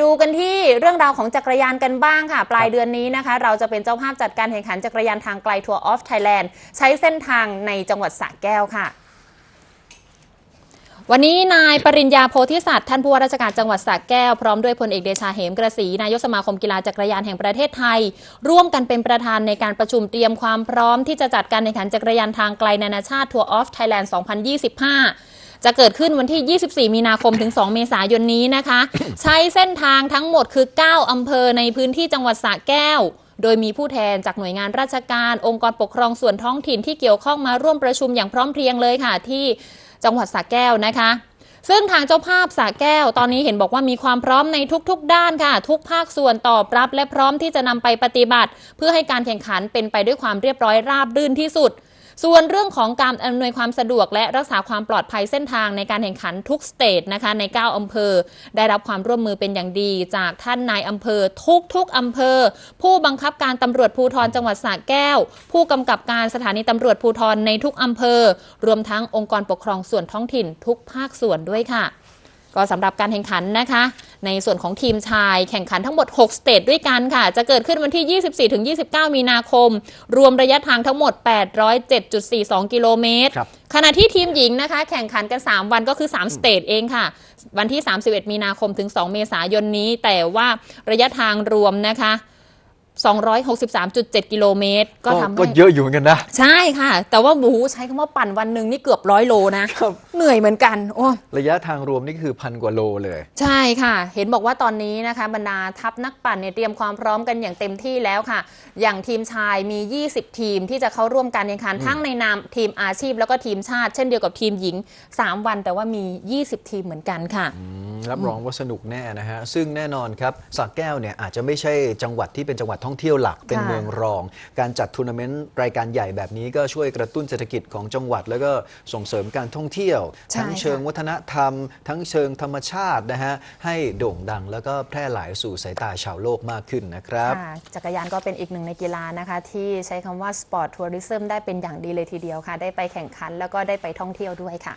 ดูกันที่เรื่องราวของจักรยานกันบ้างค่ะ ปลายเดือนนี้นะคะ เราจะเป็นเจ้าภาพจัดการแข่งขันจักรยานทางไกลทัวร์ออฟไทยแลนด์ใช้เส้นทางในจังหวัดสระแก้วค่ะวันนี้นายปริญญาโพธิสัตว์ท่านผู้ว่าราชการจังหวัดสระแก้ว พร้อมด้วยพลเอกเดชาเหมกระสีนายกสมาคมกีฬาจักรยานแห่งประเทศไทย ร่วมกันเป็นประธานในการประชุมเตรียมความพร้อมที่จะจัดการแข่งขันจักรยานทางไกลนานาชาติทัวร์ออฟไทยแลนด์ 2025 จะเกิดขึ้นวันที่ 24 มีนาคมถึง 2 เมษายนนี้นะคะ ใช้เส้นทางทั้งหมดคือ 9 อำเภอในพื้นที่จังหวัดสระแก้ว โดยมีผู้แทนจากหน่วยงานราชการ องค์กรปกครองส่วนท้องถิ่นที่เกี่ยวข้องมาร่วมประชุมอย่างพร้อมเพรียงเลยค่ะ ที่จังหวัดสระแก้วนะคะซึ่งทางเจ้าภาพสระแก้วตอนนี้เห็นบอกว่ามีความพร้อมในทุกๆ ด้านค่ะ ทุกภาคส่วนตอบรับและพร้อมที่จะนำไปปฏิบัติ เพื่อให้การแข่งขันเป็นไปด้วยความเรียบร้อยราบรื่นที่สุด ส่วนเรื่องของการอำนวยความสะดวกและรักษาความปลอดภัยเส้นทางในการแข่งขันทุกสเตทนะคะใน 9 อำเภอ ได้รับความร่วมมือเป็นอย่างดี จากท่านนายอำเภอทุกๆอำเภอ ผู้บังคับการตำรวจภูธรจังหวัดสระแก้ว ผู้กำกับการสถานีตำรวจภูธรในทุกอำเภอ รวมทั้งองค์กรปกครองส่วนท้องถิ่นทุกภาคส่วนด้วยค่ะ ก็สำหรับการแข่งขันนะคะ ในส่วนของทีมชายแข่งขันทั้งหมด 6 สเตทด้วยกันค่ะ จะเกิดขึ้นวันที่ 24-29 มีนาคม รวมระยะทางทั้งหมด 807.42 กิโลเมตรครับขณะที่ทีมหญิงนะคะ แข่งขันกัน 3 วันก็คือ 3 สเตทเองค่ะ วันที่ 31 มีนาคมถึง 2 เมษายนนี้ แต่ว่าระยะทางรวมนะคะ 263.7 กิโลเมตร ก็ทำก็ให้ เยอะอยู่เหมือนกันนะ ใช่ค่ะ แต่ว่าหมูใช้คำว่าปั่นวันหนึ่งนี่เกือบร้อยโลนะ ครับ เหนื่อยเหมือนกัน โอ้ ระยะทางรวมนี่คือพันกว่าโลเลย ใช่ค่ะ เห็นบอกว่าตอนนี้นะคะบรรดาทัพนักปั่นเนี่ยเตรียมความพร้อมกันอย่างเต็มที่แล้วค่ะ อย่างทีมชายมี 20 ทีมที่จะเข้าร่วมการแข่งขันทั้งในนามทีมอาชีพแล้วก็ทีมชาติ เช่นเดียวกับทีมหญิง 3 วันแต่ว่ามี 20 ทีมเหมือนกันค่ะ อืม รับรองว่าสนุกแน่นะฮะ ซึ่งแน่นอนครับสระแก้วเนี่ยอาจจะไม่ใช่จังหวัดที่เป็นจังหวัดท่องเที่ยวหลักเป็นค่ะเมืองรอง การจัดทัวร์นาเมนต์รายการใหญ่แบบนี้ก็ช่วยกระตุ้นเศรษฐกิจของจังหวัด แล้วก็ส่งเสริมการท่องเที่ยวใช่ทั้งเชิงค่ะวัฒนธรรม ทั้งเชิงธรรมชาตินะฮะให้โด่งดังแล้วก็แพร่หลายสู่สายตาชาวโลกมากขึ้นนะครับค่ะจักรยานก็เป็นอีกหนึ่งในกีฬานะคะ ที่ใช้คำว่าสปอร์ตทัวริซึมได้เป็นอย่างดีเลยทีเดียวค่ะ ได้ไปแข่งขันแล้วก็ได้ไปท่องเที่ยวด้วยค่ะ